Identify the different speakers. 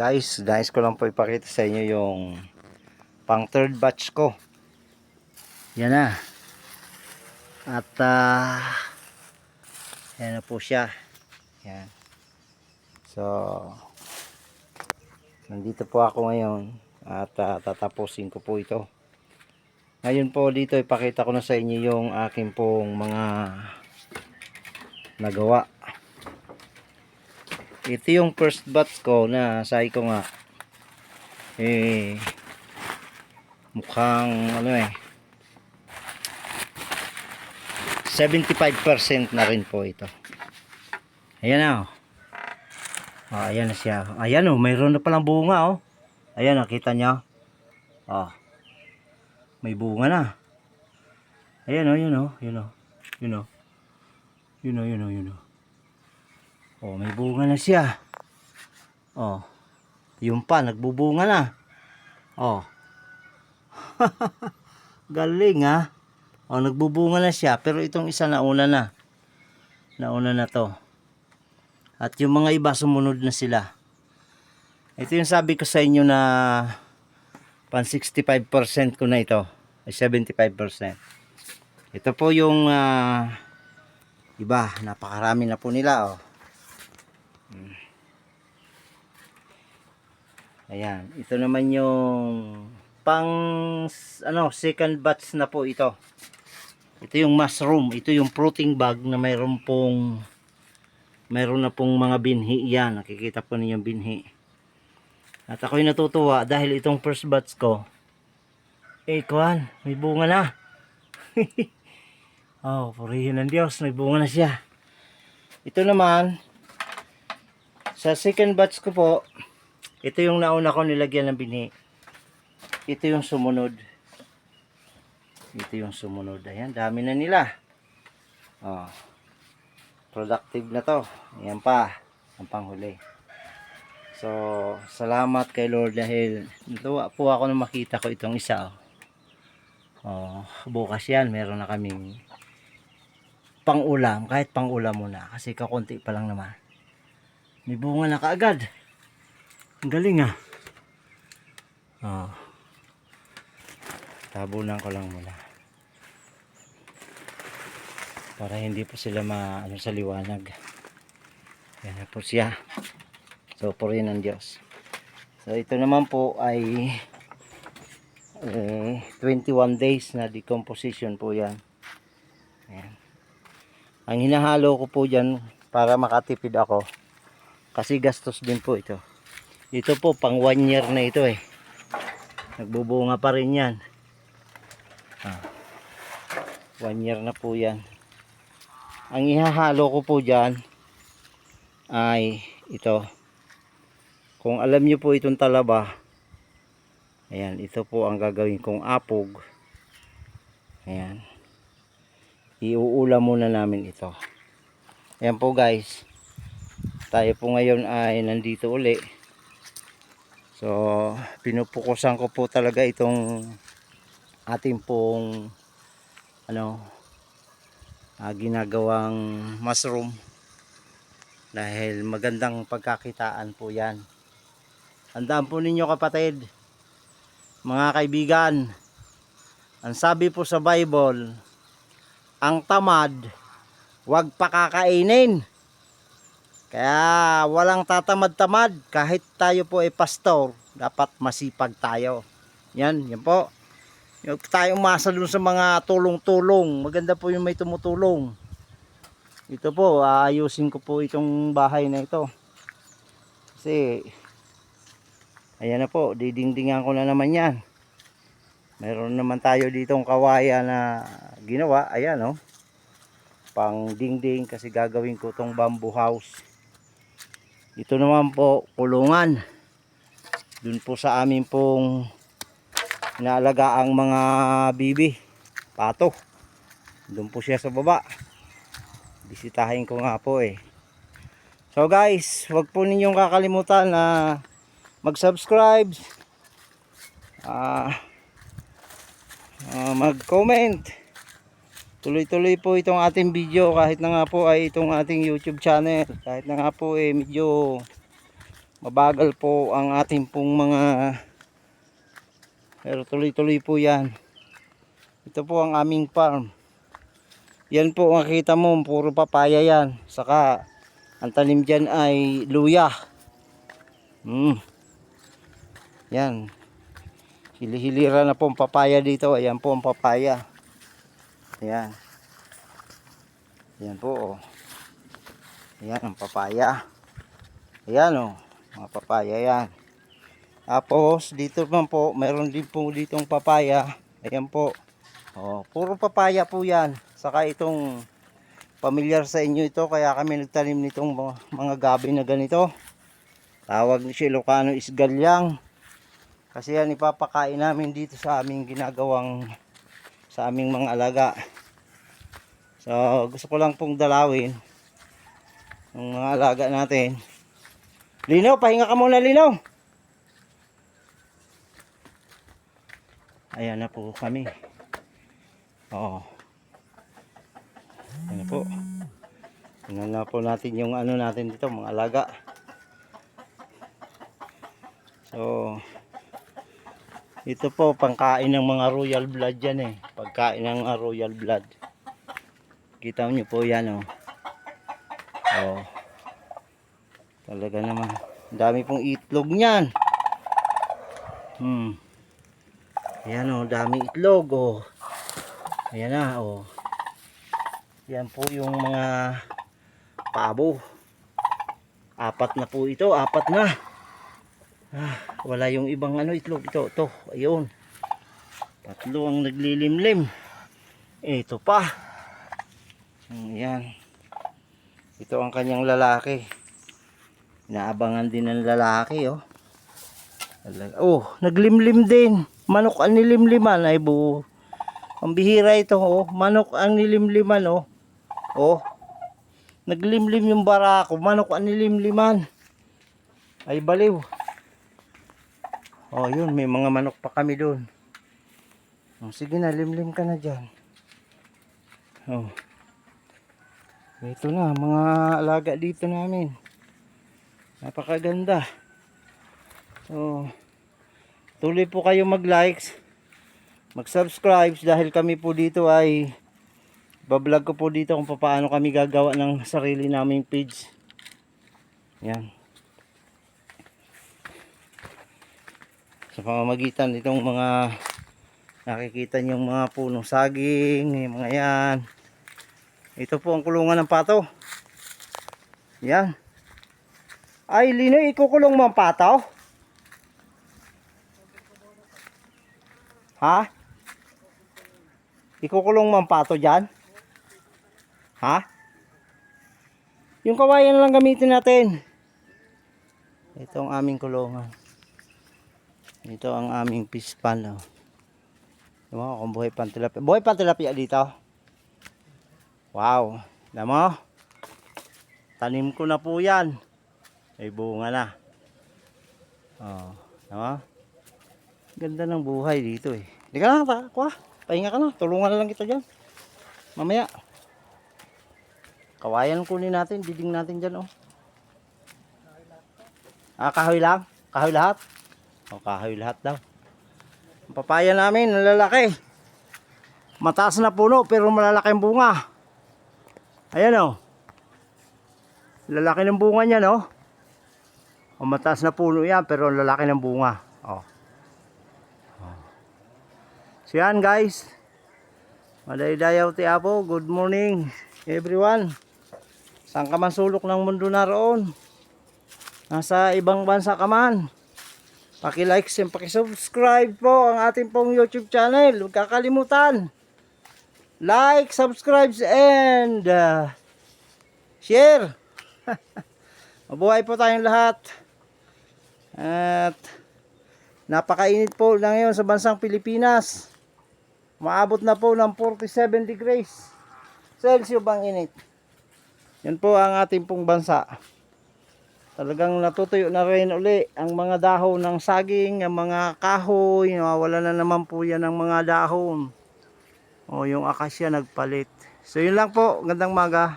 Speaker 1: Guys, guys ko lang po ipakita sa inyo yung pang third batch ko. Yan na. At ah yan na po siya. Yan. So nandito po ako ngayon at ah, tatapusin ko po ito. Ngayon po dito ipakita ko na sa inyo yung aking pong mga nagawa. Ito yung first batch ko na sabi ko nga eh mukhang ano eh 75% na rin po ito. Ayan na oh. Oh, ayan na siya. Ayan oh, mayroon na palang bunga oh. Ayan, nakita niyo. Oh. May bunga na. Ayan oh, yun oh, yun oh. Yun oh. Yun oh, yun oh, yun oh. Oh, may bunga na siya. Oh. Yung pa, nagbubunga na. Oh. Galing ha. Oh, nagbubunga na siya. Pero itong isa nauna na. Nauna na to. At yung mga iba sumunod na sila. Ito yung sabi ko sa inyo na pan 65% ko na ito. Ay 75%. Ito po yung ah, iba. Napakarami na po nila. Oh. Hmm. Ayan. Ito naman yung pang ano second batch na po ito. Ito yung mushroom. Ito yung protein bag na mayroon pong mayroon na pong mga binhi yan. Nakikita po ninyo yung binhi. At ako'y natutuwa dahil itong first batch ko eh kuhan, may bunga na. oh, purihin ng Diyos, may bunga na siya. Ito naman, sa second batch ko po, ito yung nauna ko nilagyan ng binhi. Ito yung sumunod. Ito yung sumunod. Ayan, dami na nila. Oh. Productive na to. Ayan pa. Ang panghuli. So, salamat kay Lord dahil natuwa po ako na makita ko itong isa. Oh. Oh, bukas yan, meron na kaming pang-ulam. Kahit pang-ulam muna. Kasi kakunti pa lang naman. May bunga na kaagad. Ang galing ah. Oh. Tabunan ko lang muna. Para hindi po sila ma ano sa liwanag. Yan na po siya. So, purihin ng Diyos. So, ito naman po ay eh, 21 days na decomposition po yan. Ayan. Ang hinahalo ko po dyan para makatipid ako. Kasi gastos din po ito. Ito po pang 1 year na ito eh. Nagbubunga pa rin yan. Ah. 1 year na po yan. Ang ihahalo ko po dyan ay ito. Kung alam nyo po itong talaba, ayan, ito po ang gagawin kong apog. Ayan. Iuulam muna namin ito. Ayan po guys. Tayo po ngayon ay nandito uli. So, pinupukusan ko po talaga itong ating pong ano ah, ginagawang mushroom. Dahil magandang pagkakitaan po yan. Tandaan po ninyo kapatid mga kaibigan ang sabi po sa Bible ang tamad wag pakakainin kaya walang tatamad-tamad kahit tayo po ay pastor dapat masipag tayo yan yan po Huwag tayo umasa sa mga tulong-tulong. Maganda po yung may tumutulong. Ito po, aayusin ko po itong bahay na ito. Kasi, ayan na po, didingdingan ko na naman yan. Meron naman tayo ditong kawaya na ginawa. Ayan o. Oh. Pang dingding kasi gagawin ko tong bamboo house. Ito naman po, kulungan. Dun po sa amin pong inaalaga ang mga bibi pato. Doon po siya sa baba. Bisitahin ko nga po eh. So guys wag po ninyong kakalimutan na mag subscribe uh, uh, mag comment tuloy tuloy po itong ating video. Kahit na nga po ay itong ating youtube channel. Kahit na nga po eh medyo mabagal po ang ating pong mga pero tuloy-tuloy po yan. Ito po ang aming farm. Yan po makita mo puro papaya yan. Saka ang tanim dyan ay luya. Hmm. yan. Hilihilira na po ang papaya dito. Ayan po ang papaya ayan. Ayan po oh. ayan ang papaya. Ayan oh. Mga papaya yan tapos dito naman po mayroon din po ditong papaya. Ayan po. Oh, puro papaya po yan. Saka itong pamilyar sa inyo ito kaya kami nagtanim nitong mga, gabi na ganito. Tawag ni si Ilocano is galyang kasi yan ipapakain namin dito sa aming ginagawang sa aming mga alaga. So gusto ko lang pong dalawin ng mga alaga natin. Lino, pahinga ka muna Lino. Ayan na po kami. Oo. Ayan na po. Tingnan na po natin yung ano natin dito mga alaga. So ito po pangkain ng mga royal blood yan eh pagkain ng mga royal blood kita nyo po yan oh oh talaga naman dami pong itlog niyan hmm Ayan o, dami itlog o. Ayan na o. Yan po yung mga pabo. Apat na po ito, apat na. Ah, wala yung ibang ano itlog ito. Ito, ayun. Tatlo ang naglilimlim. Ito pa. Ayan. Ito ang kanyang lalaki. Inaabangan din ng lalaki oh. Oh, naglimlim din. Manok ang nilimliman ay buo. Ang bihira ito, oh. Manok ang nilimliman, oh. Oh. Naglimlim yung barako. Manok ang nilimliman. Ay baliw. Oh, yun. May mga manok pa kami doon. Oh, sige na, limlim ka na dyan. Oh. Ito na, mga alaga dito namin. Napakaganda. Oh. Tuloy po kayo mag-likes, mag-subscribe dahil kami po dito ay bablog ko po dito kung paano kami gagawa ng sarili naming page. Yan. Sa pamamagitan nitong mga nakikita niyong mga punong saging, yung mga yan. Ito po ang kulungan ng pato. Yan. Ay, Lino, ikukulong mo ang pataw? Ha? Ikukulong mo ang pato dyan? Ha? Yung kawayan lang gamitin natin. Ito ang aming kulungan. Ito ang aming fish pan. Oh. Diba kung buhay pang. Buhay pang dito. Wow. Mo? Tanim ko na po yan. May bunga na. Oh. Diba? Ganda ng buhay dito eh. Hindi ka na, pa, kuha. Pahinga ka na. Tulungan na lang kita dyan. Mamaya. Kawayan kunin natin. Diding natin dyan oh. Ah, kahoy lang? Kahoy lahat? O, kahoy lahat daw. Papaya namin, nalalaki. Mataas na puno, pero malalaki ang bunga. Ayan oh. Lalaki ng bunga niya, no? O, mataas na puno yan, pero lalaki ng bunga. Oh. So yan guys. Madaydayaw ti Apo. Good morning everyone. Saan ka man sulok ng mundo na roon? Nasa ibang bansa ka man. Paki-like and paki-subscribe po ang ating pong YouTube channel. Huwag kakalimutan. Like, subscribe and uh, share. Mabuhay po tayong lahat. At napakainit po na ngayon sa bansang Pilipinas. Maabot na po ng 47 degrees Celsius bang init. Yan po ang ating pong bansa. Talagang natutuyo na rin uli ang mga dahon ng saging, ang mga kahoy, nawawala na naman po yan ng mga dahon. O yung akasya nagpalit. So yun lang po, gandang maga.